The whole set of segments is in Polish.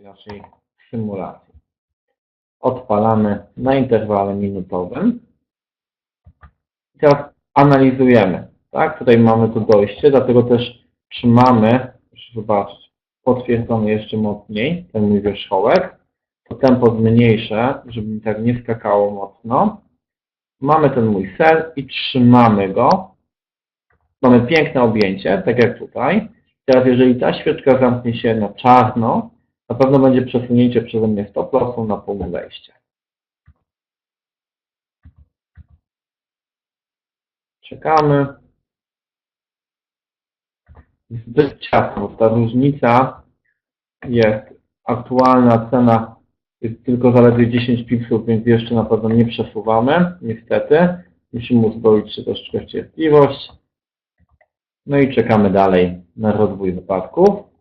naszej symulacji. Odpalamy na interwale minutowym. Teraz analizujemy. Tak? Tutaj mamy tu dojście, dlatego też trzymamy, proszę zobaczyć, potwierdzony jeszcze mocniej ten mój wierzchołek. To tempo zmniejszę, żeby mi tak nie skakało mocno. Mamy ten mój cel i trzymamy go. Mamy piękne objęcie, tak jak tutaj. Teraz jeżeli ta świeczka zamknie się na czarno, na pewno będzie przesunięcie przeze mnie stop lossu na punkt wejścia. Czekamy. Zbyt ciasno. Ta różnica jest aktualna cena jest tylko zaledwie 10 pipsów, więc jeszcze na pewno nie przesuwamy, niestety. Musimy uzbroić się troszeczkę w cierpliwość. No i czekamy dalej na rozwój wypadków.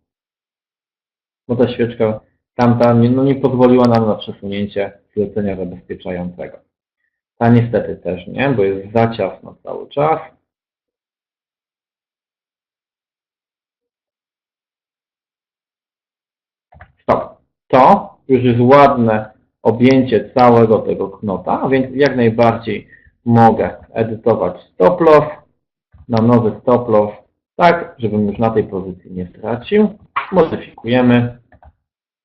Bo ta świeczka tamta nie, no nie pozwoliła nam na przesunięcie zlecenia zabezpieczającego. Ta niestety też nie, bo jest za ciasno cały czas. Stop. To już jest ładne objęcie całego tego knota, więc jak najbardziej mogę edytować stop loss na nowy stop loss, tak, żebym już na tej pozycji nie stracił. Modyfikujemy.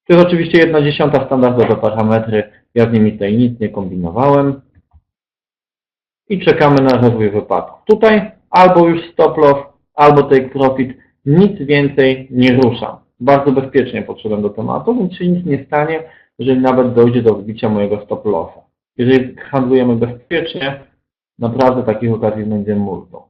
To jest oczywiście 1 dziesiąta standardowe parametry. Ja z nimi tutaj nic nie kombinowałem. I czekamy na rozwój wypadku. Tutaj albo już stop loss, albo take profit. Nic więcej nie ruszam. Bardzo bezpiecznie podszedłem do tematu, więc się nic nie stanie, jeżeli nawet dojdzie do wbicia mojego stop lossa. Jeżeli handlujemy bezpiecznie, naprawdę takich okazji będzie multum.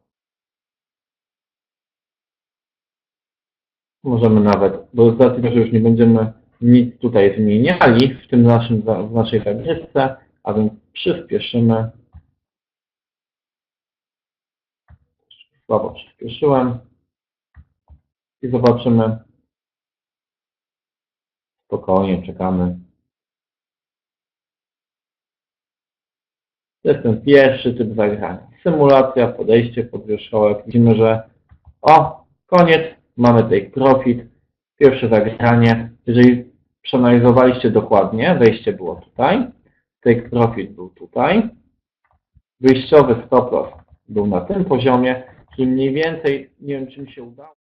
Możemy nawet, bo z racji, że już nie będziemy nic tutaj zmieniali w tym naszym, w naszej zagrywce, a więc przyspieszymy. Słabo przyspieszyłem. I zobaczymy. Spokojnie, czekamy. To jest ten pierwszy typ zagrania. Symulacja, podejście pod wierzchołek. Widzimy, że o, koniec, mamy take profit. Pierwsze zagranie. Jeżeli przeanalizowaliście dokładnie, wejście było tutaj, take profit był tutaj, wyjściowy stop loss był na tym poziomie, czyli mniej więcej, nie wiem czy mi się udało.